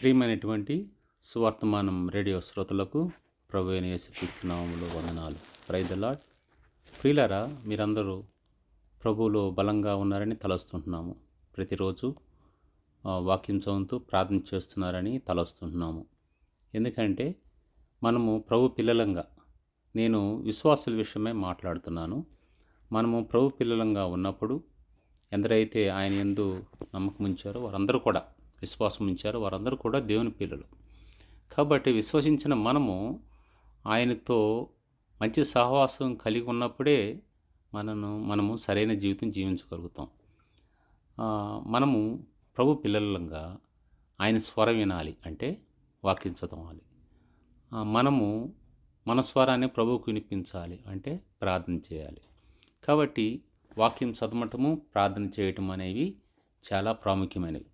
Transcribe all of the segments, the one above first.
ప్రియమైనటువంటి సువర్తమానం రేడియో శ్రోతలకు ప్రభు అయిన యేసుక్రీస్తు వందనాలు. ప్రైదలాట్ ప్రియులరా మీరందరూ ప్రభువులో బలంగా ఉన్నారని తలస్తుంటున్నాము. ప్రతిరోజు వాక్యం చదువుతూ ప్రార్థన చేస్తున్నారని తలస్తుంటున్నాము. ఎందుకంటే మనము ప్రభు పిల్లలంగా నేను విశ్వాసుల విషయమై మాట్లాడుతున్నాను. మనము ప్రభు పిల్లలంగా ఉన్నప్పుడు ఎందరైతే ఆయన ఎందు నమ్మకం ఉంచారో వారందరూ కూడా విశ్వాసం ఉంచారో వారందరూ కూడా దేవుని పిల్లలు. కాబట్టి విశ్వసించిన మనము ఆయనతో మంచి సహవాసం కలిగి ఉన్నప్పుడే మనను మనము సరైన జీవితం జీవించగలుగుతాం. మనము ప్రభు పిల్లలంగా ఆయన స్వరం వినాలి అంటే వాక్యం చదవాలి. మనము మన స్వరాన్ని ప్రభువుకు వినిపించాలి అంటే ప్రార్థన చేయాలి. కాబట్టి వాక్యం చదవటము ప్రార్థన చేయటం అనేవి చాలా ప్రాముఖ్యమైనవి.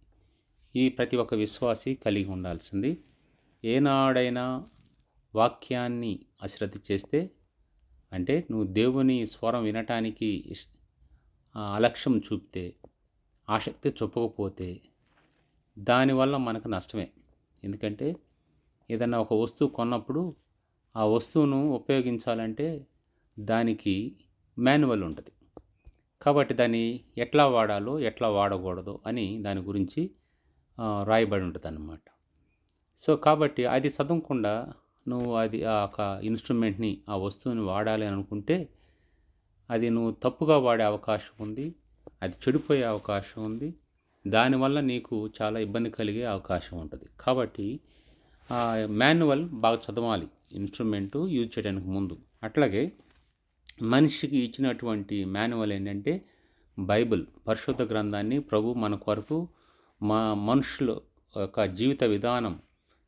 ఈ ప్రతి ఒక్క విశ్వాసి కలిగి ఉండాల్సింది. ఏనాడైనా వాక్యాన్ని అశ్రద్ధ చేస్తే అంటే నువ్వు దేవుని స్వరం వినటానికి ఇష్- ఆ, అలక్ష్యం చూపితే ఆసక్తి చూపకపోతే దానివల్ల మనకు నష్టమే. ఎందుకంటే ఏదైనా ఒక వస్తువు కొన్నప్పుడు ఆ వస్తువును ఉపయోగించాలంటే దానికి మాన్యువల్ ఉంటుంది. కాబట్టి దాన్ని ఎట్లా వాడాలో ఎట్లా వాడకూడదు అని దాని గురించి రాయబడి ఉంటుంది అన్నమాట సో కాబట్టి అది చదవకుండా నువ్వు అది ఆ ఒక ఇన్స్ట్రుమెంట్ని ఆ వస్తువుని వాడాలి అనుకుంటే అది నువ్వు తప్పుగా వాడే అవకాశం ఉంది అది చెడిపోయే అవకాశం ఉంది దానివల్ల నీకు చాలా ఇబ్బంది కలిగే అవకాశం ఉంటుంది. కాబట్టి ఆ మాన్యువల్ బాగా చదవాలి ఇన్స్ట్రుమెంటు యూజ్ చేయడానికి ముందు. అట్లాగే మనిషికి ఇచ్చినటువంటి మాన్యువల్ ఏంటంటే బైబిల్ పరిశుద్ధ గ్రంథాన్ని ప్రభు మన కొరకు మా మనుషుల యొక్క జీవిత విధానం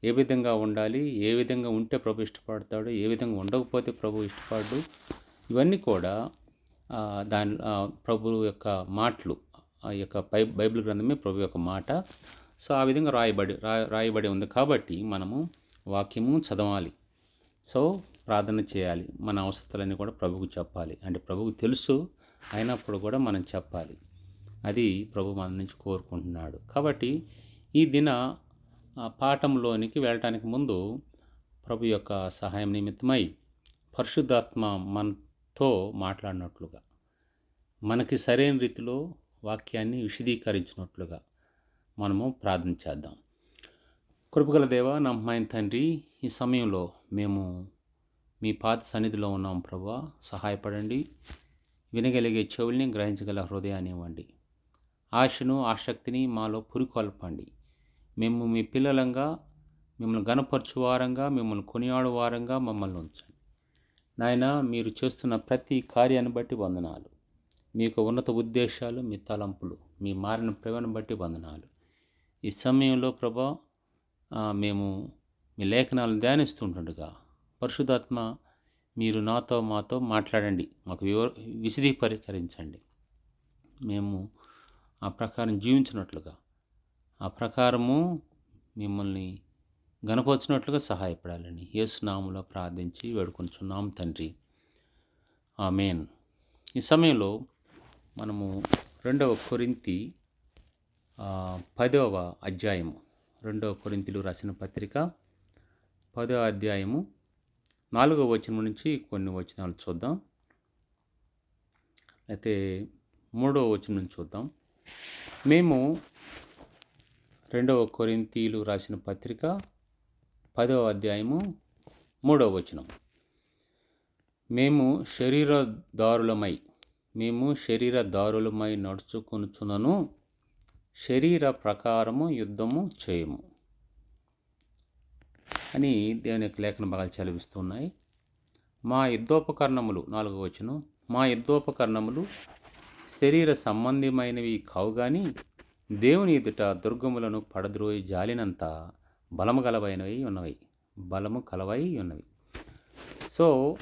ఏ విధంగా ఉండాలి ఏ విధంగా ఉంటే ప్రభు ఇష్టపడతాడు ఏ విధంగా ఉండకపోతే ప్రభు ఇష్టపడ్డు ఇవన్నీ కూడా దాని ప్రభు యొక్క మాటలు ఆ యొక్క బై బైబిల్ గ్రంథమే ప్రభు యొక్క మాట. సో ఆ విధంగా రాయబడి రా రాయబడి ఉంది కాబట్టి మనము వాక్యము చదవాలి. సో ప్రార్థన చేయాలి. మన అవసరాలన్నీ కూడా ప్రభుకు చెప్పాలి. అంటే ప్రభుకు తెలుసు అయినప్పుడు కూడా మనం చెప్పాలి. అది ప్రభు మన నుంచి కోరుకుంటున్నాడు. కాబట్టి ఈ దిన ఆ, పాఠంలోనికి వెళ్ళటానికి ముందు ప్రభు యొక్క సహాయం నిమిత్తమై పరిశుద్ధాత్మ మనతో మాట్లాడినట్లుగా మనకి సరైన రీతిలో వాక్యాన్ని విశదీకరించినట్లుగా మనము ప్రార్థన చేద్దాం. కృపగల దేవ నమ్మమైన తండ్రి ఈ సమయంలో మేము మీ పాత సన్నిధిలో ఉన్నాం ప్రభా. సహాయపడండి. వినగలిగే చెవుల్ని గ్రహించగల హృదయాన్ని ఇవ్వండి. ఆశను ఆసక్తిని మాలో పురికొల్పండి. మేము మీ పిల్లలంగా మిమ్మల్ని గనపరచు వారంగా మిమ్మల్ని కొనియాడు వారంగా మమ్మల్ని ఉంచండి. నాయన మీరు చేస్తున్న ప్రతి కార్యాన్ని బట్టి వందనాలు. మీ యొక్క ఉన్నత ఉద్దేశాలు మీ తలంపులు మీ మారిన ప్రేమను బట్టి వందనాలు. ఈ సమయంలో ప్రభా మేము మీ లేఖనాలను ధ్యానిస్తుంటుండగా పరిశుధాత్మ మీరు నాతో మాతో మాట్లాడండి. మాకు వివ విశదీకరించండి. మేము ఆ ప్రకారం జీవించినట్లుగా ఆ ప్రకారము మిమ్మల్ని గనపరిచినట్లుగా సహాయపడాలని యేసునాములో ప్రార్థించి వేడుకొంచున్నాం తండ్రి. ఆమెన్. ఈ సమయంలో మనము రెండవ కొరింతి పదవ అధ్యాయము రెండవ కొరింతిలు రాసిన పత్రిక పదవ అధ్యాయము నాలుగవ వచనం నుంచి కొన్ని వచనాలు చూద్దాం. అయితే మూడవ వచనం నుంచి చూద్దాం. మేము రెండవ కొరింతీలు రాసిన పత్రిక పదవ అధ్యాయము మూడవ వచనం. మేము శరీరదారులమై మేము శరీరదారులమై నడుచుకొనుచునను శరీర ప్రకారము యుద్ధము చేయము. అని దేవుని యొక్క లేఖన భాగాలు చదివిస్తున్నాయి. మా యుద్ధోపకరణములు నాలుగవ వచనం మా యుద్ధోపకరణములు శరీర సంబంధమైనవి కావు గాని దేవుని ఎదుట దుర్గములను పడద్రోయి జాలినంత బలము గలవైనవి ఉన్నవి. బలము కలవై ఉన్నవి. సో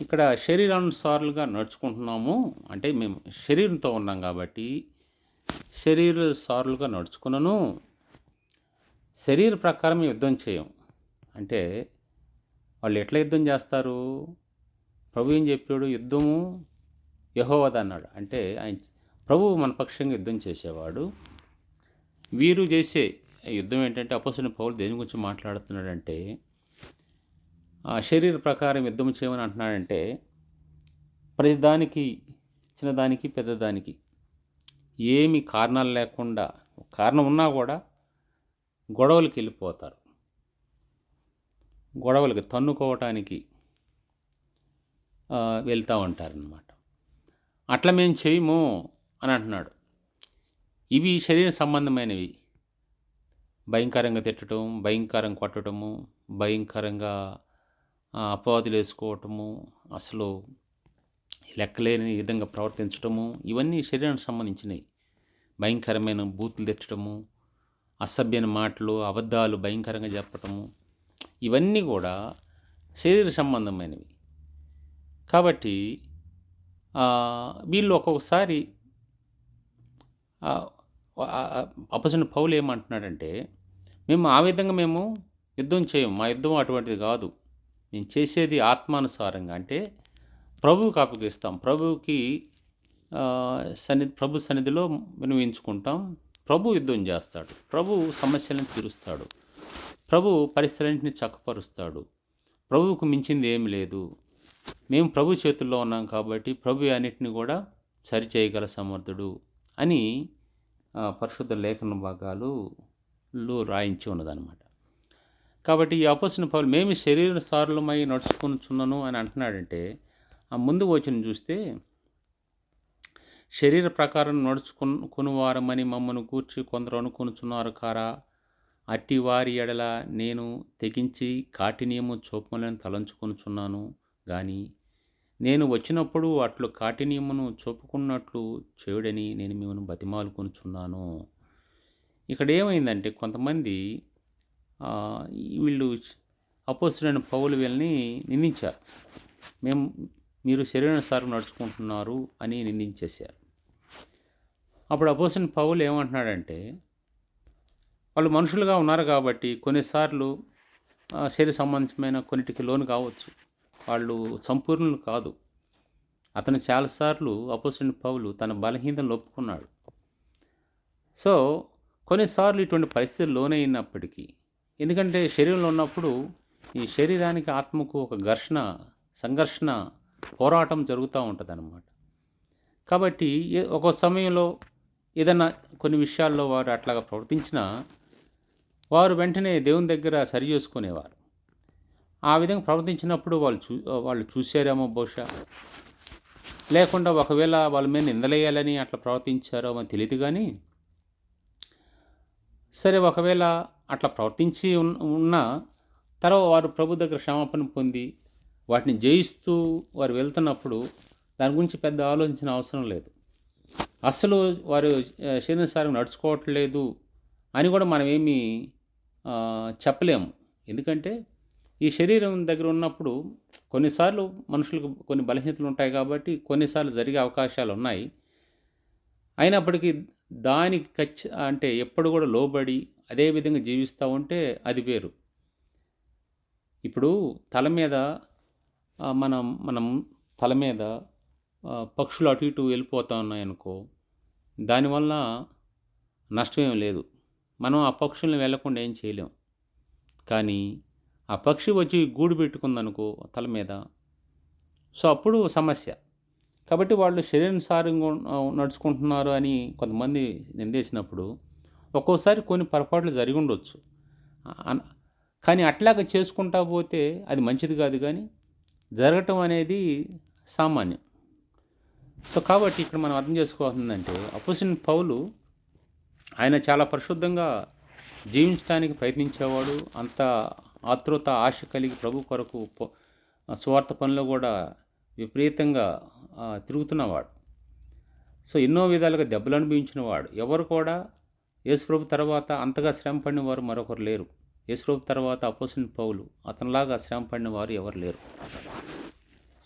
ఇక్కడ శరీరానుసారులుగా నడుచుకుంటున్నాము. అంటే మేము శరీరంతో ఉన్నాం కాబట్టి శరీర సారులుగా నడుచుకున్నాను. శరీర ప్రకారం యుద్ధం చేయం. అంటే వాళ్ళు ఎట్లా యుద్ధం చేస్తారు? ప్రభు ఏం చెప్పాడు? యుద్ధము యహోవద అన్నాడు అంటే ఆయన ప్రభువు మన పక్షంగా యుద్ధం చేసేవాడు. వీరు చేసే యుద్ధం ఏంటంటే అపోసిన పౌలు దేని గురించి మాట్లాడుతున్నాడంటే ఆ శరీర ప్రకారం యుద్ధం చేయమని అంటున్నాడంటే ప్రతిదానికి చిన్నదానికి పెద్దదానికి ఏమి కారణాలు లేకుండా కారణం ఉన్నా కూడా గొడవలకి వెళ్ళిపోతారు. గొడవలకి తన్నుకోవటానికి వెళ్తూ ఉంటారనమాట అట్లా మేము చేయము అని అంటున్నాడు. ఇవి శరీర సంబంధమైనవి. భయంకరంగా తిట్టడం భయంకరంగా కొట్టడము భయంకరంగా అపవాదులు వేసుకోవటము అసలు లెక్కలేని విధంగా ప్రవర్తించటము ఇవన్నీ శరీరానికి సంబంధించినవి. భయంకరమైన బూతులు తెచ్చడము అసభ్యమైన మాటలు అబద్ధాలు భయంకరంగా చెప్పటము ఇవన్నీ కూడా శరీర సంబంధమైనవి. కాబట్టి వీళ్ళు ఒక్కొక్కసారి అపసిన పౌలు ఏమంటున్నాడంటే మేము ఆ విధంగా మేము యుద్ధం చేయము మా యుద్ధం అటువంటిది కాదు. మేము చేసేది ఆత్మానుసారంగా అంటే ప్రభువుకి అప్పగిస్తాం. ప్రభువుకి సన్ని సన్నిధి ప్రభు సన్నిధిలో వినియోగించుకుంటాం. ప్రభు యుద్ధం చేస్తాడు. ప్రభు సమస్యలను తీరుస్తాడు. ప్రభు పరిస్థితులన్నింటినీ చక్కపరుస్తాడు. ప్రభువుకు మించింది ఏమి లేదు. మేము ప్రభు చేతుల్లో ఉన్నాం కాబట్టి ప్రభు అన్నిటిని కూడా సరి చేయగల సమర్థుడు అని పరిశుద్ధ లేఖన భాగాలు రాయించి ఉన్నదన్నమాట. కాబట్టి ఈ అపోసిన పౌలు మేము శరీర సారులమై నడుచుకునిచున్నాను అని అంటున్నాడంటే ఆ ముందు వచ్చిన చూస్తే శరీర ప్రకారం నడుచుకుని కొనువారమని మమ్మను కూర్చి కొందరు అనుకునుచున్నారు కారా? అట్టి వారి ఎడల నేను తెగించి కాఠిన్యము చూపమని తలంచుకొనుచున్నాను. కానీ నేను వచ్చినప్పుడు అట్లు కాఠిన్యమును చూపుకున్నట్లు చేయుడని నేను మిమ్మల్ని బతిమాలుకొనుచున్నాను. ఇక్కడ ఏమైందంటే కొంతమంది వీళ్ళు అపోస్తులైన పౌలు వీళ్ళని నిందించారు. మేము మీరు శరీరానుసారం నడుచుకుంటున్నారు అని నిందించేశారు. అప్పుడు అపోసిన పౌలు ఏమంటున్నాడంటే వాళ్ళు మనుషులుగా ఉన్నారు కాబట్టి కొన్నిసార్లు శరీర సంబంధమైన కొన్నిటికి లోను కావచ్చు. వాళ్ళు సంపూర్ణులు కాదు. అతను చాలాసార్లు అపోసిన పౌలు తన బలహీనతను ఒప్పుకున్నాడు సో కొన్నిసార్లు ఇటువంటి పరిస్థితులు లోనైనప్పటికీ ఎందుకంటే శరీరంలో ఉన్నప్పుడు ఈ శరీరానికి ఆత్మకు ఒక ఘర్షణ సంఘర్షణ పోరాటం జరుగుతూ ఉంటుంది అన్నమాట కాబట్టి ఏ- ఒక సమయంలో ఏదైనా కొన్ని విషయాల్లో వారు అట్లాగా ప్రవర్తించినా వారు వెంటనే దేవుని దగ్గర సరి చేసుకునేవారు. ఆ విధంగా ప్రవర్తించినప్పుడు వాళ్ళు చూ వాళ్ళు చూసారేమో బహుశా. లేకుండా ఒకవేళ వాళ్ళ మీద నిందలేయాలని అట్లా ప్రవర్తించారో అని తెలియదు కానీ సరే ఒకవేళ అట్లా ప్రవర్తించి ఉన్న ఉన్నా తర్వాత వారు ప్రభు దగ్గర క్షమాపణ పొంది వాటిని జయిస్తూ వారు వెళ్తున్నప్పుడు దాని గురించి పెద్ద ఆలోచించిన అవసరం లేదు. అసలు వారు శరీరసారం నడుచుకోవట్లేదు అని కూడా మనం ఏమీ చెప్పలేము. ఎందుకంటే ఈ శరీరం దగ్గర ఉన్నప్పుడు కొన్నిసార్లు మనుషులకు కొన్ని బలహీనతలు ఉంటాయి కాబట్టి కొన్నిసార్లు జరిగే అవకాశాలు ఉన్నాయి. అయినప్పటికీ దానికి ఖచ్చి అంటే ఎప్పుడు కూడా లోబడి అదే విధంగా జీవిస్తూ ఉంటే అది వేరు. ఇప్పుడు తల మీద మనం మనం తల మీద పక్షులు అటు ఇటు వెళ్ళిపోతూ ఉన్నాయనుకో దానివల్ల నష్టమేం లేదు. మనం ఆ పక్షుల్ని వెళ్ళకుండా ఏం చేయలేం. కానీ ఆ పక్షి వచ్చి గూడు పెట్టుకుందనుకో తల మీద. సో అప్పుడు సమస్య. కాబట్టి వాళ్ళు శరీరానుసారంగా నడుచుకుంటున్నారు అని కొంతమంది నిందేసినప్పుడు ఒక్కోసారి కొన్ని పొరపాట్లు జరిగి ఉండొచ్చు. కానీ అట్లాగా చేసుకుంటా పోతే అది మంచిది కాదు కానీ జరగటం అనేది సామాన్యం. సో కాబట్టి ఇక్కడ మనం అర్థం చేసుకోవాల్సిందంటే అపోసిన పౌలు ఆయన చాలా పరిశుద్ధంగా జీవించడానికి ప్రయత్నించేవాడు. అంత ఆతృత ఆశ కలిగి ప్రభు కొరకు స్వార్థ పనిలో కూడా విపరీతంగా తిరుగుతున్నవాడు. సో ఎన్నో విధాలుగా దెబ్బలు అనుభవించిన వాడు ఎవరు కూడా యేసుప్రభు తర్వాత అంతగా శ్రమ పడిన వారు మరొకరు లేరు. యేసుప్రభు తర్వాత అపోసిన పౌలు అతనిలాగా శ్రమ పడిన వారు ఎవరు లేరు.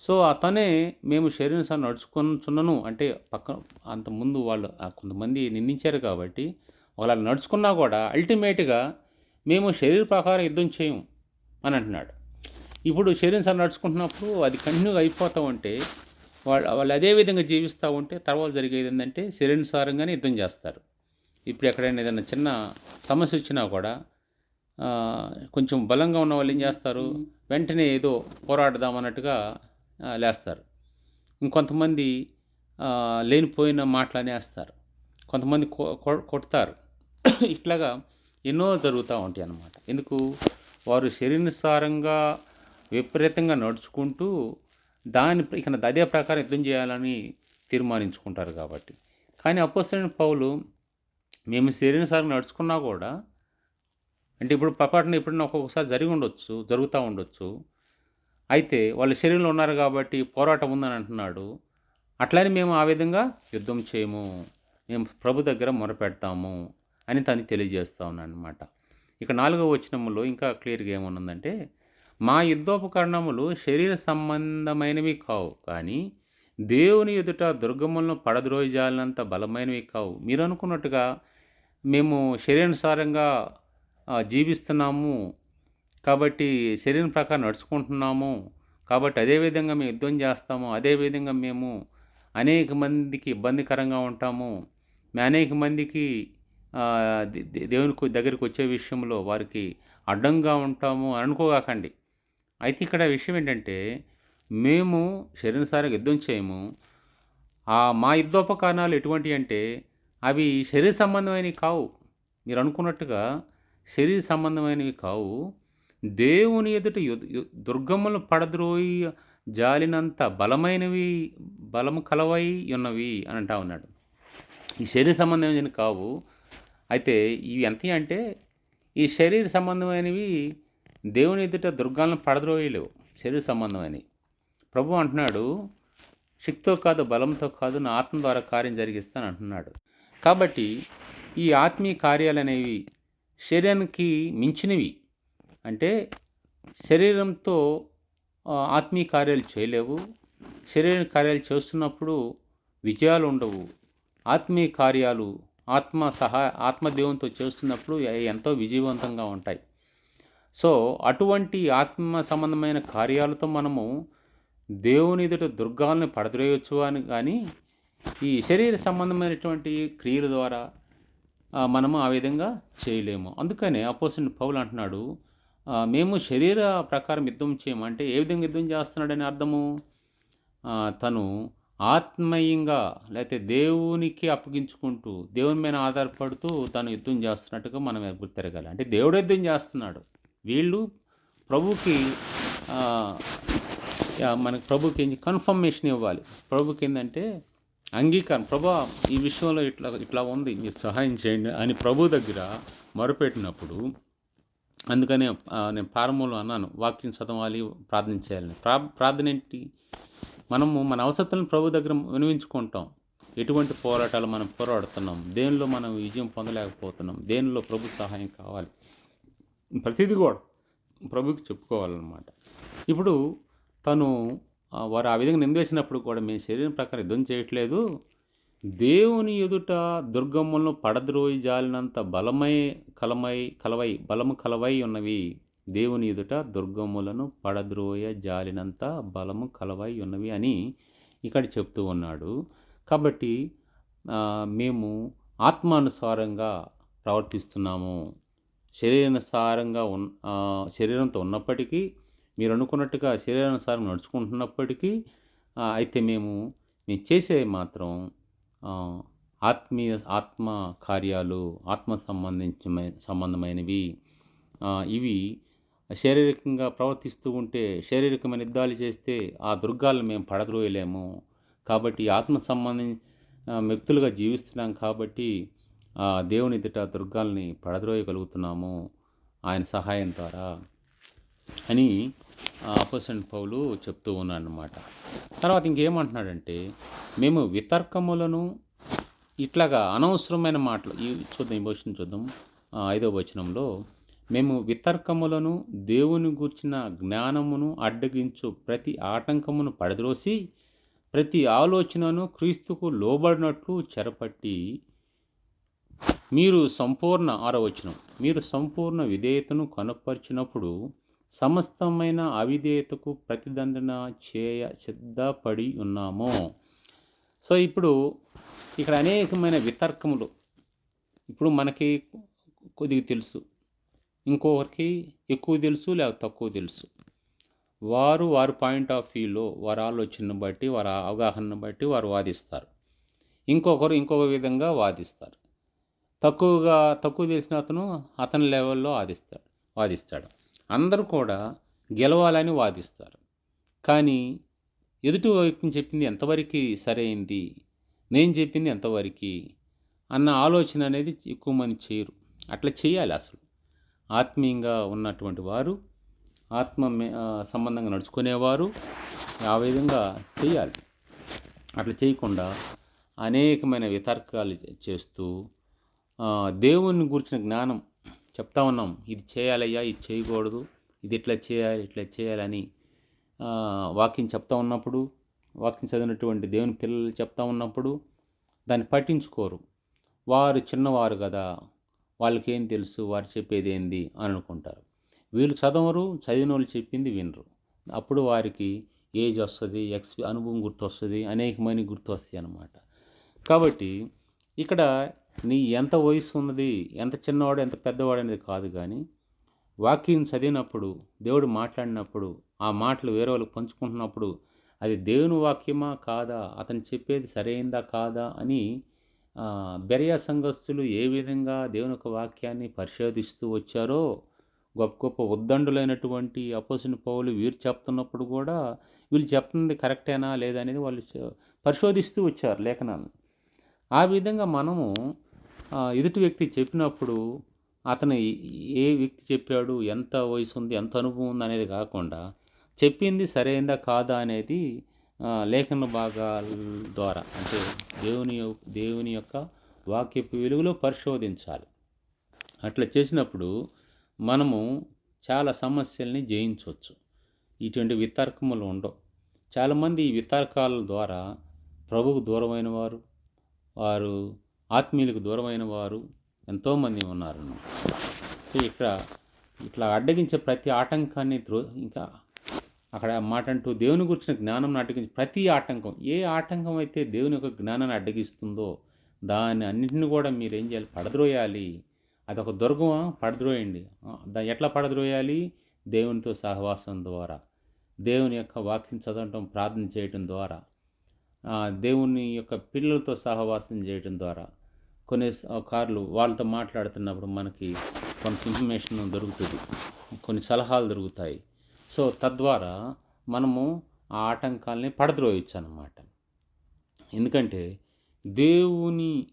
సో అతనే మేము శరీరం నడుచుకున్నాను అంటే పక్క అంత ముందు వాళ్ళు కొంతమంది నిందించారు కాబట్టి వాళ్ళు నడుచుకున్నా కూడా అల్టిమేట్గా మేము శరీర ప్రకారం యుద్ధం చేయం అని అంటున్నాడు. ఇప్పుడు శరీరం సార్ నడుచుకుంటున్నప్పుడు అది కంటిన్యూగా అయిపోతూ ఉంటే వాళ్ళు వాళ్ళు అదే విధంగా జీవిస్తూ ఉంటే తర్వాత జరిగేది ఏంటంటే శరీరానుసారంగానే యుద్ధం చేస్తారు. ఇప్పుడు ఎక్కడైనా ఏదైనా చిన్న సమస్య వచ్చినా కూడా కొంచెం బలంగా ఉన్న వాళ్ళు ఏం చేస్తారు? వెంటనే ఏదో పోరాడదాం అన్నట్టుగా లేస్తారు. ఇంకొంతమంది లేనిపోయిన మాటలు అనేస్తారు. కొంతమంది కొ- కొ- కొడతారు. ఇట్లాగా ఎన్నో జరుగుతూ ఉంటాయి అన్నమాట. ఎందుకు? వారు శరీరసారంగా విపరీతంగా నడుచుకుంటూ దాని ఇక అదే ప్రకారం యుద్ధం చేయాలని తీర్మానించుకుంటారు కాబట్టి. కానీ అపోసరైన పౌలు మేము శరీరానుసారం నడుచుకున్నా కూడా అంటే ఇప్పుడు పొరపాటున ఎప్పుడైనా ఒక్కొక్కసారి జరిగి ఉండొచ్చు జరుగుతూ ఉండొచ్చు. అయితే వాళ్ళు శరీరంలో ఉన్నారు కాబట్టి పోరాటం ఉందని అంటున్నాడు. అట్లనే మేము ఆ విధంగా యుద్ధం చేయము. మేము ప్రభు దగ్గర మొరపెడతాము. అని తను తెలియజేస్తూ ఉన్నాను అనమాట ఇక నాలుగవ వచనములో ఇంకా క్లియర్గా ఏమనుందంటే మా యుద్ధోపకరణములు శరీర సంబంధమైనవి కావు కానీ దేవుని ఎదుట దుర్గములను పడద్రోజాలినంత బలమైనవి కావు. మీరు అనుకున్నట్టుగా మేము శరీరానుసారంగా జీవిస్తున్నాము కాబట్టి శరీరం ప్రకారం నడుచుకుంటున్నాము కాబట్టి అదే విధంగా మేము యుద్ధం చేస్తాము అదే విధంగా మేము అనేక మందికి ఇబ్బందికరంగా ఉంటాము మేము అనేక మందికి దేవునికి దగ్గరికి వచ్చే విషయంలో వారికి అడ్డంగా ఉంటాము అని అనుకోగాకండి. అయితే ఇక్కడ విషయం ఏంటంటే మేము శరీరసారిగా యుద్ధం చేయము. ఆ మా యుద్ధోపకరణాలు ఎటువంటివి అంటే అవి శరీర సంబంధమైనవి కావు. మీరు అనుకున్నట్టుగా శరీర సంబంధమైనవి కావు. దేవుని ఎదుట దుర్గములు పడద్రోయి జాలినంత బలమైనవి బలము కలవై ఉన్నవి అని అంటా ఉన్నాడు. ఈ శరీర సంబంధమైనవి కావు. అయితే ఇవి ఎంత అంటే ఈ శరీర సంబంధమైనవి దేవుని ఎదుట దుర్గాలను పడద్రోయలేవు శరీర సంబంధమైనవి. ప్రభు అంటున్నాడు శక్తితో కాదు బలంతో కాదు నా ఆత్మ ద్వారా కార్యం జరిగిస్తాను అంటున్నాడు. కాబట్టి ఈ ఆత్మీయ కార్యాలు అనేవి శరీరానికి మించినవి. అంటే శరీరంతో ఆత్మీయ కార్యాలు చేయలేవు. శరీర కార్యాలు చేస్తున్నప్పుడు విజయాలు ఉండవు. ఆత్మీయ కార్యాలు ఆత్మ సహా ఆత్మదేవంతో చేస్తున్నప్పుడు ఎంతో విజయవంతంగా ఉంటాయి. సో అటువంటి ఆత్మ సంబంధమైన కార్యాలతో మనము దేవుని ఎదుట దుర్గాలను పడద్రోయొచ్చు అని కానీ ఈ శరీర సంబంధమైనటువంటి క్రియల ద్వారా మనము ఆ విధంగా చేయలేము. అందుకనే అపోజిట్ పౌలు అంటున్నాడు మేము శరీర ప్రకారం యుద్ధం చేయమంటే ఏ విధంగా యుద్ధం చేస్తున్నాడని అర్థము? తను ఆత్మీయంగా లేకపోతే దేవునికి అప్పగించుకుంటూ దేవుని మీద ఆధారపడుతూ తను యుద్ధం చేస్తున్నట్టుగా మనం గుర్తిరగాలి. అంటే దేవుడు యుద్ధం చేస్తున్నాడు. వీళ్ళు ప్రభుకి మనకు మనకి ప్రభుకి కన్ఫర్మేషన్ ఇవ్వాలి. ప్రభుకి ఏంటంటే అంగీకారం. ప్రభా ఈ విషయంలో ఇట్లా ఇట్లా ఉంది. మీరు సహాయం చేయండి అని ప్రభు దగ్గర మొరపెట్టినప్పుడు అందుకనే నేను ప్రారంభంలో అన్నాను వాక్యం చదవాలి ప్రార్థన చేయాలని. ప్రా ప్రార్థన ఏంటి? మనము మన అవసరాలను ప్రభు దగ్గర వినివించుకుంటాం ఎటువంటి పోరాటాలు మనం పోరాడుతున్నాం. దేనిలో మనం విజయం పొందలేకపోతున్నాం. దేనిలో ప్రభు సహాయం కావాలి? ప్రతిదీ కూడా ప్రభుకి చెప్పుకోవాలన్నమాట. ఇప్పుడు తను వారు ఆ విధంగా నిందేసినప్పుడు కూడా మేము శరీరం ప్రకారం యుద్ధం చేయట్లేదు. దేవుని ఎదుట దుర్గమ్మలను పడద్రోయి జాలినంత బలమై కలమై కలవై బలము కలవై ఉన్నవి. దేవుని ఎదుట దుర్గములను పడద్రోయ జాలినంత బలము కలవై ఉన్నవి అని ఇక్కడ చెప్తూ ఉన్నాడు. కాబట్టి మేము ఆత్మానుసారంగా ప్రవర్తిస్తున్నాము. శరీరానుసారంగా ఉన్ శరీరంతో ఉన్నప్పటికీ మీరు అనుకున్నట్టుగా శరీరానుసారం నడుచుకుంటున్నప్పటికీ అయితే మేము మేము చేసే మాత్రం ఆత్మీయ ఆత్మ కార్యాలు ఆత్మ సంబంధించిన సంబంధమైనవి ఇవి శారీరకంగా ప్రవర్తిస్తూ ఉంటే శారీరకమైన యుద్ధాలు చేస్తే ఆ దుర్గాలను మేము పడద్రోయలేము. కాబట్టి ఆత్మ సంబంధి వ్యక్తులుగా జీవిస్తున్నాం కాబట్టి ఆ, దేవుని ఎదుట దుర్గాల్ని పడద్రోయగలుగుతున్నాము. ఆయన సహాయం ద్వారా అని అపోసన్ పౌలు చెప్తూ ఉన్నాడు అనమాట తర్వాత ఇంకేమంటున్నాడంటే మేము వితర్కములను ఇట్లాగా అనవసరమైన మాటలు ఈ చూద్దాం ఈ వచనం చూద్దాం. ఐదో వచనంలో మేము వితర్కములను దేవుని గూర్చిన జ్ఞానమును అడ్డగించు ప్రతి ఆటంకమును పడద్రోసి ప్రతి ఆలోచనను క్రీస్తుకు లోబడినట్లు చెరపట్టి మీరు సంపూర్ణ ఆరవచనం మీరు సంపూర్ణ విధేయతను కనపరిచినప్పుడు సమస్తమైన అవిధేయతకు ప్రతిదండన చేయ సిద్ధపడి ఉన్నాము. సో ఇప్పుడు ఇక్కడ అనేకమైన వితర్కములు. ఇప్పుడు మనకి కొద్దిగా తెలుసు. ఇంకొకరికి ఎక్కువ తెలుసు లేక తక్కువ తెలుసు. వారు వారి పాయింట్ ఆఫ్ వ్యూలో వారి ఆలోచనను బట్టి వారి అవగాహనను బట్టి వారు వాదిస్తారు. ఇంకొకరు ఇంకొక విధంగా వాదిస్తారు. తక్కువగా తక్కువ తెలిసిన అతను అతని లెవెల్లో వాదిస్తాడు వాదిస్తాడు. అందరూ కూడా గెలవాలని వాదిస్తారు. కానీ ఎదుటి వ్యక్తిని చెప్పింది ఎంతవరకు సరైంది నేను చెప్పింది ఎంతవరకు అన్న ఆలోచన అనేది ఎక్కువ మంది చేయరు. అట్లా చేయాలి అసలు. ఆత్మీయంగా ఉన్నటువంటి వారు ఆత్మ సంబంధంగా నడుచుకునేవారు ఆ విధంగా చేయాలి అట్లా చేయకుండా అనేకమైన వితర్కాలు చేస్తూ దేవుని గురించిన జ్ఞానం చెప్తా ఉన్నాం. ఇది చేయాలయ్యా ఇది చేయకూడదు ఇది ఇట్లా చేయాలి ఇట్లా చేయాలని వాక్యం చెప్తా ఉన్నప్పుడు వాక్యం చదివినటువంటి దేవుని పిల్లలు చెప్తా ఉన్నప్పుడు దాన్ని పట్టించుకోరు. వారు చిన్నవారు కదా వాళ్ళకి ఏం తెలుసు? వారు చెప్పేది ఏంది అని అనుకుంటారు. వీళ్ళు చదవరు చదివిన వాళ్ళు చెప్పింది వినరు. అప్పుడు వారికి ఏజ్ వస్తుంది ఎక్స్ అనుభవం గుర్తు వస్తుంది అనేకమైన గుర్తు వస్తాయి అన్నమాట. కాబట్టి ఇక్కడ నీ ఎంత వయసు ఉన్నది ఎంత చిన్నవాడు ఎంత పెద్దవాడు అనేది కాదు కానీ వాక్యం చదివినప్పుడు దేవుడు మాట్లాడినప్పుడు ఆ మాటలు వేరే వాళ్ళకి పంచుకుంటున్నప్పుడు అది దేవుని వాక్యమా కాదా? అతను చెప్పేది సరైందా కాదా? అని బెరయా సంఘస్థులు ఏ విధంగా దేవుని యొక్క వాక్యాన్ని పరిశోధిస్తూ వచ్చారో గొప్ప గొప్ప ఉద్దండులైనటువంటి అపోసిన పౌలు వీరు చెప్తున్నప్పుడు కూడా వీళ్ళు చెప్తుంది కరెక్టేనా లేదా అనేది వాళ్ళు పరిశోధిస్తూ వచ్చారు లేఖనాలను. ఆ విధంగా మనము ఎదుటి వ్యక్తి చెప్పినప్పుడు అతను ఏ- వ్యక్తి చెప్పాడు ఎంత వయసు ఉంది ఎంత అనుభవం ఉంది అనేది కాకుండా చెప్పింది సరైందా కాదా అనేది లేఖన భాగాల ద్వారా అంటే దేవుని దేవుని యొక్క వాక్యపు వెలుగులో పరిశోధించాలి. అట్లా చేసినప్పుడు మనము చాలా సమస్యల్ని జయించవచ్చు. ఇటువంటి వితర్కములు ఉండవు. చాలామంది ఈ వితర్కాల ద్వారా ప్రభుకు దూరమైన వారు వారు ఆత్మీయులకు దూరమైన వారు ఎంతోమంది ఉన్నారు ఇక్కడ ఇట్లా అడ్డగించే ప్రతి ఆటంకాన్ని ద్రో ఇంకా అక్కడ మాట అంటూ దేవుని గురించిన జ్ఞానం అడ్డగించి ప్రతి ఆటంకం ఏ ఆటంకం అయితే దేవుని యొక్క జ్ఞానాన్ని అడ్డగిస్తుందో దాన్ని అన్నింటిని కూడా మీరు ఏం చేయాలి? పడద్రోయాలి. అదొక దుర్గమా పడద్రోయండి. ఎట్లా పడద్రోయాలి? దేవునితో సహవాసం ద్వారా. దేవుని యొక్క వాక్యం చదవటం ప్రార్థన చేయటం ద్వారా. దేవుని యొక్క పిల్లలతో సహవాసం చేయటం ద్వారా. కొన్ని కార్లు వాళ్ళతో మాట్లాడుతున్నప్పుడు మనకి కొంత ఇన్ఫర్మేషన్ దొరుకుతుంది. కొన్ని సలహాలు దొరుకుతాయి. సో తద్వారా మనము ఆ ఆటంకాల్ని పడద్రోయచ్చు అన్నమాట ఎందుకంటే దేవుని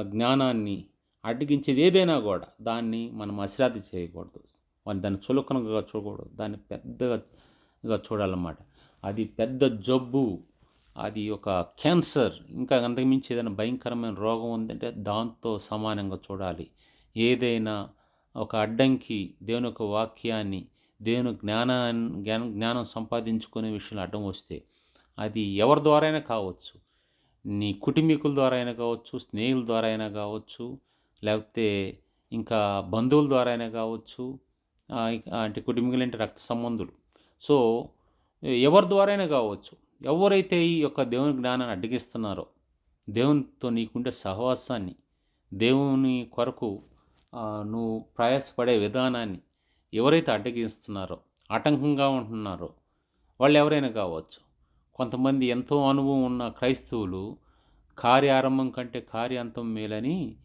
జ్ఞానాన్ని అడ్డగించేది ఏదైనా కూడా దాన్ని మనం అశ్రాద్ధ చేయకూడదు. దాన్ని చులకనగా చూడకూడదు. దాన్ని పెద్దగా చూడాలన్నమాట. అది పెద్ద జబ్బు అది ఒక క్యాన్సర్ ఇంకా అంతకుమించి ఏదైనా భయంకరమైన రోగం ఉందంటే దాంతో సమానంగా చూడాలి. ఏదైనా ఒక అడ్డంకి దేవుని యొక్క వాక్యాన్ని దేవుని జ్ఞానాన్ని జ్ఞానం జ్ఞానం సంపాదించుకునే విషయంలో అడ్డం వస్తే అది ఎవరి ద్వారా అయినా కావచ్చు. నీ కుటుంబీకుల ద్వారా అయినా కావచ్చు స్నేహితుల ద్వారా అయినా కావచ్చు లేకపోతే ఇంకా బంధువుల ద్వారా అయినా కావచ్చు అంటే కుటుంబీకులు అంటే రక్త సంబంధులు. సో ఎవరి ద్వారా అయినా కావచ్చు. ఎవరైతే ఈ యొక్క దేవుని జ్ఞానాన్ని అడ్డగిస్తున్నారో దేవునితో నీకుండే సహవాసాన్ని దేవుని కొరకు నువ్వు ప్రయాసపడే విధానాన్ని ఎవరైతే అడ్డగిస్తున్నారో ఆటంకంగా ఉంటున్నారో వాళ్ళు ఎవరైనా కావచ్చు కొంతమంది ఎంతో అనుభవం ఉన్న క్రైస్తవులు కార్యారంభం కంటే కార్యాంతం మేలని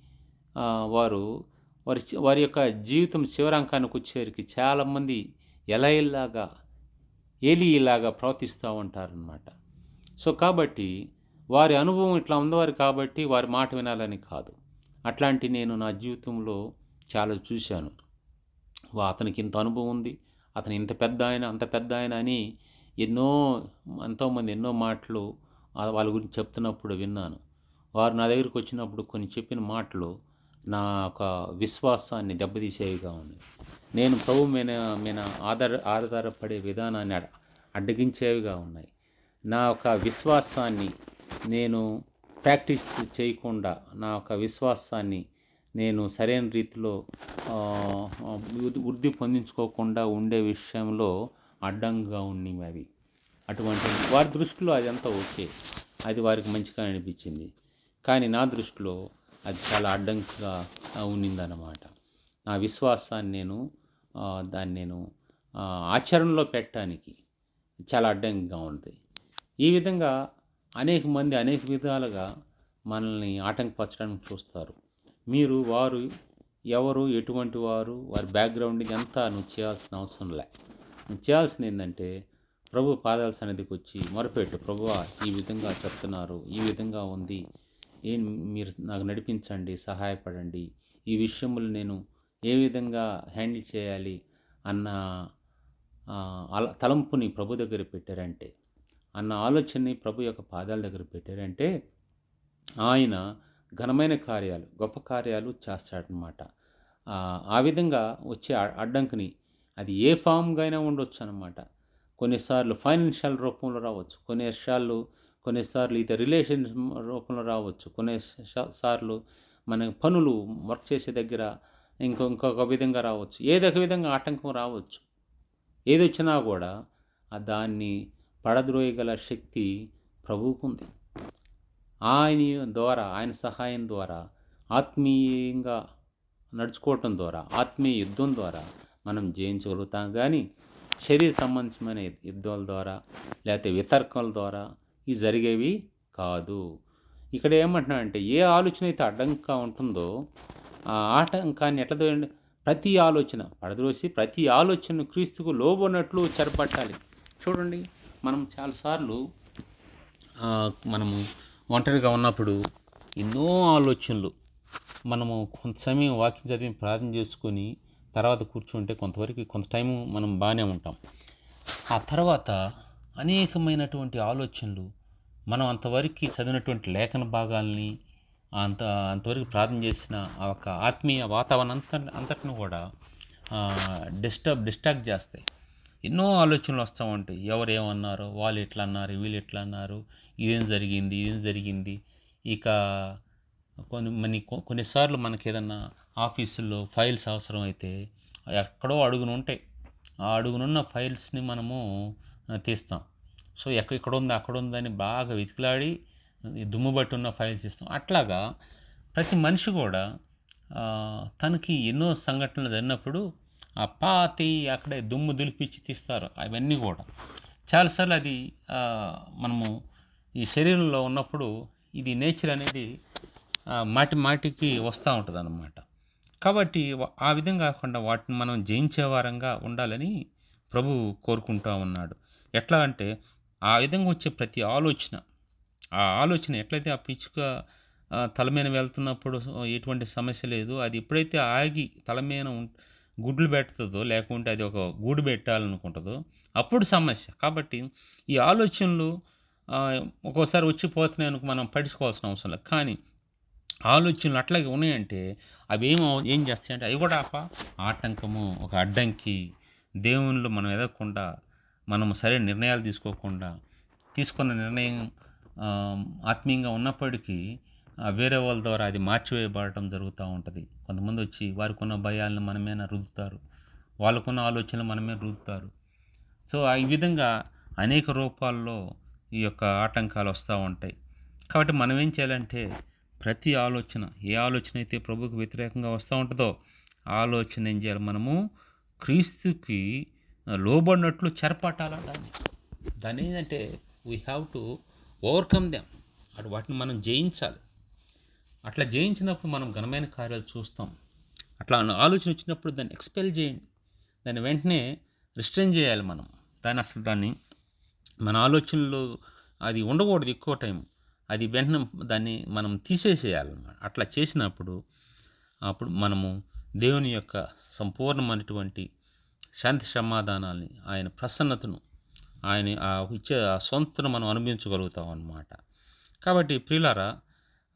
వారు వారి వారి యొక్క జీవితం చివరాంకానికి వచ్చేసరికి చాలామంది ఎలా ఇలాగా ఏలి ఇలాగా ప్రవర్తిస్తూ ఉంటారనమాట సో కాబట్టి వారి అనుభవం ఇట్లా ఉన్నవారు కాబట్టి వారి మాట వినాలని కాదు. అట్లాంటి నేను నా జీవితంలో చాలా చూశాను. అతనికి ఇంత అనుభవం ఉంది. అతను ఇంత పెద్ద ఆయన అంత పెద్ద ఆయన అని ఎన్నో ఎంతోమంది ఎన్నో మాటలు వాళ్ళ గురించి చెప్తున్నప్పుడు విన్నాను. వారు నా దగ్గరికి వచ్చినప్పుడు కొన్ని చెప్పిన మాటలు నా ఒక విశ్వాసాన్ని దెబ్బతీసేవిగా ఉన్నాయి నేను ప్రభు మీద మీద ఆధార ఆధారపడే విధానాన్ని అడ్- అడ్డగించేవిగా ఉన్నాయి. నా యొక్క విశ్వాసాన్ని నేను ప్రాక్టీస్ చేయకుండా నా యొక్క విశ్వాసాన్ని నేను సరైన రీతిలో వృద్ధి- పొందించుకోకుండా ఉండే విషయంలో అడ్డంగా ఉన్నవి అవి. అటువంటి వారి దృష్టిలో అదంతా ఓకే. అది వారికి మంచిగా అనిపించింది. కానీ నా దృష్టిలో అది చాలా అడ్డంకిగా ఆ, ఉన్నిందన్నమాట. నా విశ్వాసాన్ని నేను దాన్ని నేను ఆచరణలో పెట్టడానికి చాలా అడ్డంకిగా ఉంది ఈ విధంగా అనేక మంది అనేక విధాలుగా మనల్ని ఆటంకపరచడానికి చూస్తారు. మీరు వారు ఎవరు ఎటువంటి వారు వారి బ్యాక్గ్రౌండ్ అంతా నువ్వు చేయాల్సిన అవసరం లే. నువ్వు చేయాల్సింది ఏంటంటే ప్రభు పాదాల సన్నిధికి వచ్చి మొరపెట్టు. ప్రభువా ఈ విధంగా చెప్తున్నారు ఈ విధంగా ఉంది. ఏం మీరు నాకు నడిపించండి సహాయపడండి. ఈ విషయములు నేను ఏ విధంగా హ్యాండిల్ చేయాలి అన్న అల- తలంపుని ప్రభు దగ్గర పెట్టారంటే అన్న ఆలోచనని ప్రభు యొక్క పాదాల దగ్గర పెట్టారంటే ఆయన ఘనమైన కార్యాలు గొప్ప కార్యాలు చేస్తాడనమాట ఆ విధంగా వచ్చే అడ్డంకిని అది ఏ ఫామ్గా అయినా ఉండొచ్చు అనమాట కొన్నిసార్లు ఫైనాన్షియల్ రూపంలో రావచ్చు కొన్నిసార్లు కొన్నిసార్లు ఇది రిలేషన్ రూపంలో రావచ్చు కొన్ని సార్లు మన పనులు వర్క్ చేసే దగ్గర ఇంకో ఇంకొక విధంగా రావచ్చు ఏదో ఒక విధంగా ఆటంకం రావచ్చు. ఏది వచ్చినా కూడా దాన్ని పడద్రోయగల శక్తి ప్రభువుకుంది. ఆయన ద్వారా ఆయన సహాయం ద్వారా ఆత్మీయంగా నడుచుకోవటం ద్వారా ఆత్మీయ యుద్ధం ద్వారా మనం జయించగలుగుతాం. కానీ శరీర సంబంధించిన యుద్ధాల ద్వారా లేకపోతే వితర్కాల ద్వారా ఇవి జరిగేవి కాదు. ఇక్కడ ఏమంటున్నాడంటే ఏ ఆలోచన అయితే అడ్డంగా ఉంటుందో ఆ ఆటంకాన్ని ఎట్లా దోయండి ప్రతి ఆలోచన పడద్రోసి ప్రతి ఆలోచనను క్రీస్తుకు లోబడినట్లు చెరపట్టాలి. చూడండి మనం చాలాసార్లు మనము ఒంటరిగా ఉన్నప్పుడు ఎన్నో ఆలోచనలు మనము కొంత సమయం వాకింగ్ చదివి ప్రార్థన చేసుకొని తర్వాత కూర్చుంటే కొంతవరకు కొంత టైం మనం బాగానే ఉంటాం. ఆ తర్వాత అనేకమైనటువంటి ఆలోచనలు మనం అంతవరకు చదివినటువంటి లేఖన భాగాల్ని అంత అంతవరకు ప్రార్థన చేసిన ఆ ఒక ఆత్మీయ వాతావరణం అంత అంతటిని కూడా డిస్టర్బ్ డిస్ట్రాక్ట్ చేస్తాయి. ఎన్నో ఆలోచనలు వస్తూ ఉంటాయి. ఎవరు ఏమన్నారు వాళ్ళు ఎట్లా అన్నారు వీళ్ళు ఎట్లా అన్నారు ఇదేం జరిగింది ఇదేం జరిగింది ఇక కొన్ని మన కొన్నిసార్లు మనకి ఏదన్నా ఆఫీసుల్లో ఫైల్స్ అవసరం అయితే ఎక్కడో అడుగున ఉంటాయి. ఆ అడుగునున్న ఫైల్స్ని మనము తీస్తాం. సో ఎక్కడ ఇక్కడ ఉంది అక్కడ ఉందని బాగా వెతికిలాడి దుమ్ముబట్టి దుమ్ము బట్టి ఉన్న ఫైల్స్ ఇస్తాం అట్లాగా ప్రతి మనిషి కూడా తనకి ఎన్నో సంఘటనలు జరిగినప్పుడు ఆ పాతి అక్కడే దుమ్ము దులిపించి తీస్తారు. అవన్నీ కూడా. చాలాసార్లు అది మనము ఈ శరీరంలో ఉన్నప్పుడు ఇది నేచర్ అనేది మాటి మాటికి వస్తూ ఉంటుంది అన్నమాట కాబట్టి ఆ విధంగా కాకుండా వాటిని మనం జయించే వారంగా ఉండాలని ప్రభు కోరుకుంటూ ఉన్నాడు. ఎట్లా అంటే ఆ విధంగా వచ్చే ప్రతి ఆలోచన ఆ ఆలోచన ఎట్లయితే ఆ పిచ్చుక ఆ, తల మీద వెళ్తున్నప్పుడు ఎటువంటి సమస్య లేదు అది ఎప్పుడైతే ఆగి తల మీద ఉం- గుడ్లు పెడుతుందో లేకుంటే అది ఒక గూడు పెట్టాలనుకుంటుందో అప్పుడు సమస్య. కాబట్టి ఈ ఆలోచనలు ఒక్కోసారి వచ్చి పోతున్నాయి మనం పడుచుకోవాల్సిన అవసరం లేదు. కానీ ఆలోచనలు అట్లాగే ఉన్నాయంటే అవి ఏం ఏం చేస్తాయంటే అవి కూడా ఆప ఆటంకము ఒక అడ్డంకి. దేవుళ్ళు మనం ఎదగకుండా మనం సరైన నిర్ణయాలు తీసుకోకుండా తీసుకున్న నిర్ణయం ఆత్మీయంగా ఉన్నప్పటికీ వేరే వాళ్ళ ద్వారా అది మార్చివేయబడటం జరుగుతూ ఉంటుంది. కొంతమంది వచ్చి వారికి ఉన్న భయాలను మనమేనా రుద్దుతారు. వాళ్ళకున్న ఆలోచనలు మనమే రుద్దుతారు. సో ఈ విధంగా అనేక రూపాల్లో ఈ యొక్క ఆటంకాలు వస్తూ ఉంటాయి. కాబట్టి మనం ఏం చేయాలంటే ప్రతి ఆలోచన ఏ ఆలోచన అయితే ప్రభుకు వ్యతిరేకంగా వస్తూ ఉంటుందో ఆలోచన ఏం చేయాలి మనము? క్రీస్తుకి లోబడినట్లు చెరపట్టాల దాన్ని? దాని ఏంటంటే we have to overcome them అటు వాటిని మనం జయించాలి. అట్లా జయించినప్పుడు మనం ఘనమైన కార్యాలు చూస్తాం. అట్లా ఆలోచన వచ్చినప్పుడు దాన్ని ఎక్స్పెల్ చేయండి. దాన్ని వెంటనే రిస్ట్రైన్ చేయాలి మనం. దాన్ని అసలు దాన్ని మన ఆలోచనలో అది ఉండకూడదు ఎక్కువ టైం అది వెంటనే దాన్ని మనం తీసేసేయాలన్నమాట. అట్లా చేసినప్పుడు అప్పుడు మనము దేవుని యొక్క సంపూర్ణమైనటువంటి శాంతి సమాధానాల్ని ఆయన ప్రసన్నతను ఆయన ఇచ్చే ఆ సొంతను మనం అనుభవించగలుగుతాం అన్నమాట కాబట్టి ప్రియులారా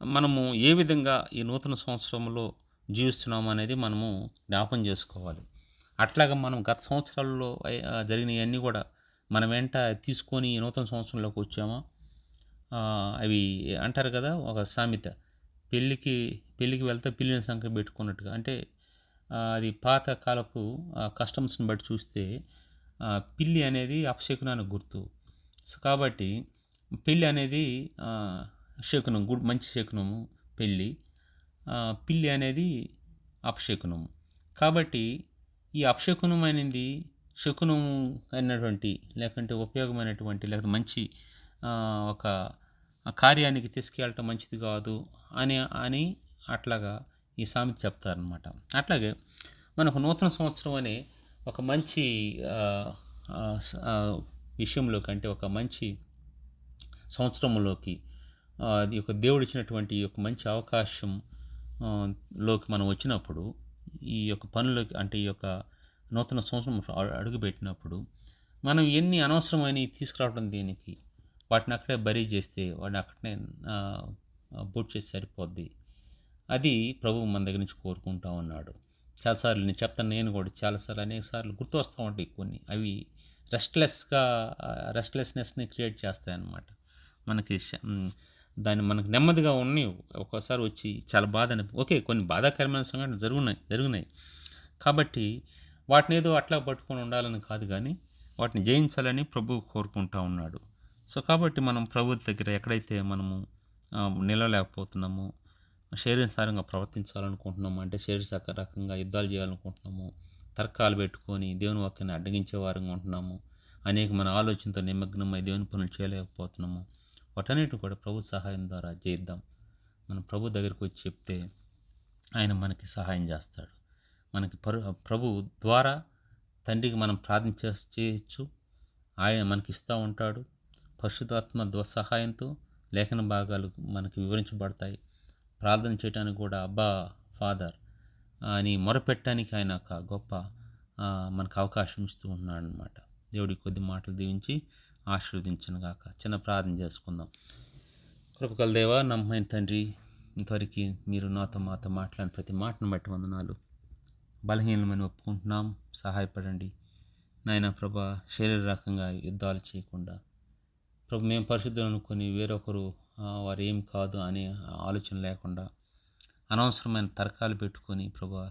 మనము ఏ విధంగా ఈ నూతన సంవత్సరంలో జీవిస్తున్నాం అనేది మనము జ్ఞాపం చేసుకోవాలి. అట్లాగా మనం గత సంవత్సరాల్లో జరిగినవన్నీ కూడా మనం వెంట తీసుకొని ఈ నూతన సంవత్సరంలోకి వచ్చామా? అవి అంటారు కదా ఒక సామెత. పెళ్ళికి పెళ్ళికి వెళ్తే పిల్లిని సంఖ్య పెట్టుకున్నట్టుగా. అంటే అది పాత కాలపు కస్టమ్స్ని బట్టి చూస్తే పిల్లి అనేది అపశకునానికి గుర్తు. సో కాబట్టి పెళ్ళి అనేది శకునం గుడ్ మంచి శకునము పెళ్ళి. పిల్లి అనేది అపశకునము. కాబట్టి ఈ అపశకునమైనది శకునం అయినటువంటి లేకుంటే ఉపయోగమైనటువంటి లేకపోతే మంచి ఒక కార్యానికి తీసుకెళ్ళటం మంచిది కాదు అని అని అట్లాగా ఈ సామెత చెప్తారనమాట అట్లాగే మనకు నూతన సంవత్సరం అనే ఒక మంచి విషయంలో కంటే విషయంలోకి అంటే ఒక మంచి సంవత్సరంలోకి అది ఒక దేవుడు ఇచ్చినటువంటి ఈ యొక్క మంచి అవకాశం లోకి మనం వచ్చినప్పుడు ఈ యొక్క పనులకి అంటే ఈ యొక్క నూతన సంవత్సరం అడుగుపెట్టినప్పుడు మనం ఎన్ని అనవసరమైనవి తీసుకురావడం దీనికి వాటిని అక్కడే బరీ చేస్తే వాడిని అక్కడనే బూట్ చేసి సరిపోద్ది. అది ప్రభువు మన దగ్గర నుంచి కోరుకుంటా ఉన్నాడు. చాలాసార్లు నేను చెప్తాను నేను కూడా చాలాసార్లు అనేక సార్లు గుర్తు వస్తూ ఉంటాయి కొన్ని. అవి రెస్ట్లెస్గా రెస్ట్లెస్నెస్ని క్రియేట్ చేస్తాయి అన్నమాట. మనకి దాన్ని మనకు నెమ్మదిగా ఉన్నాయి ఒక్కోసారి వచ్చి చాలా బాధ అని ఓకే కొన్ని బాధాకరమైన సంఘటనలు జరుగున్నాయి జరుగునాయి కాబట్టి వాటిని ఏదో అట్లా పట్టుకొని ఉండాలని కాదు కానీ వాటిని జయించాలని ప్రభు కోరుకుంటా ఉన్నాడు. సో కాబట్టి మనం ప్రభు దగ్గర ఎక్కడైతే మనము నిలవలేకపోతున్నామో శరీరసారంగా ప్రవర్తించాలనుకుంటున్నాము అంటే శరీరసాక రకంగా యుద్ధాలు చేయాలనుకుంటున్నాము తర్కాలు పెట్టుకొని దేవుని వాక్యాన్ని అడ్డగించే వారంగా ఉంటున్నాము అనేక మన ఆలోచనతో నిమగ్నమై దేవుని పనులు చేయలేకపోతున్నాము వాటన్నిటి కూడా ప్రభు సహాయం ద్వారా చేద్దాం మనం ప్రభు దగ్గరికి వచ్చి చెప్తే ఆయన మనకి సహాయం చేస్తాడు. మనకి పరు ప్రభు ద్వారా తండ్రికి మనం ప్రార్థన చేయొచ్చు. ఆయన మనకి ఇస్తూ ఉంటాడు. పరిశుద్ధాత్మ ద్వా సహాయంతో లేఖన భాగాలు మనకి వివరించబడతాయి. ప్రార్థన చేయడానికి కూడా అబ్బా ఫాదర్ అని మొరపెట్టడానికి ఆయన ఒక గొప్ప మనకు అవకాశం ఇస్తూ ఉన్నాడు అనమాట దేవుడి కొద్ది మాటలు దీవించి ఆశీర్వదించను గాక. చిన్న ప్రార్థన చేసుకుందాం. కృపకల దేవ నమ్మైన తండ్రి ఇంతవరకు మీరు నాతో మాతో మాట్లాడిన ప్రతి మాటను బట్టి వందనాలు. బలహీనమని ఒప్పుకుంటున్నాం. సహాయపడండి. నాయన ప్రభా శరీర రకంగా యుద్ధాలు చేయకుండా ప్రభు మేము పరిశుద్ధులు అనుకుని వేరొకరు వారు ఏం కాదు అనే ఆలోచన లేకుండా అనవసరమైన తర్కాలు పెట్టుకొని ప్రభా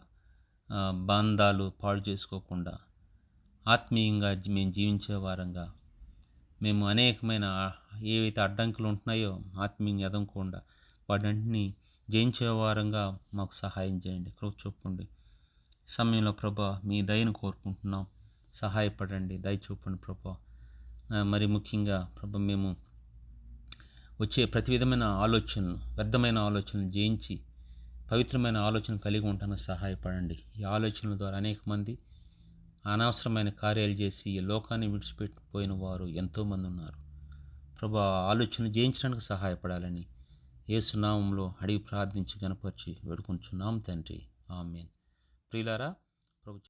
బంధాలు పాడు చేసుకోకుండా ఆత్మీయంగా మేము జీవించే వారంగా మేము అనేకమైన ఏవైతే అడ్డంకులు ఉంటున్నాయో ఆత్మీయంగా ఎదగకుండా వాటన్నింటినీ జయించే వారంగా మాకు సహాయం చేయండి. కృప చూపండి. సమయంలో ప్రభా మీ దయను కోరుకుంటున్నాం. సహాయపడండి. దయ చూపండి ప్రభా. మరి ముఖ్యంగా ప్రభు మేము వచ్చే ప్రతి విధమైన ఆలోచనలు వ్యర్థమైన ఆలోచనలు జయించి పవిత్రమైన ఆలోచన కలిగి ఉంటానికి సహాయపడండి. ఈ ఆలోచనల ద్వారా అనేక మంది అనవసరమైన కార్యాలు చేసి ఈ లోకాన్ని విడిచిపెట్టిపోయిన వారు ఎంతోమంది ఉన్నారు. ప్రభా ఆ ఆలోచన జయించడానికి సహాయపడాలని ఏసునామంలో అడిగి ప్రార్థించి గనపరిచి వేడుకుంటున్నాం తండ్రి. ఆమెన్. ప్రియులారా ప్రభు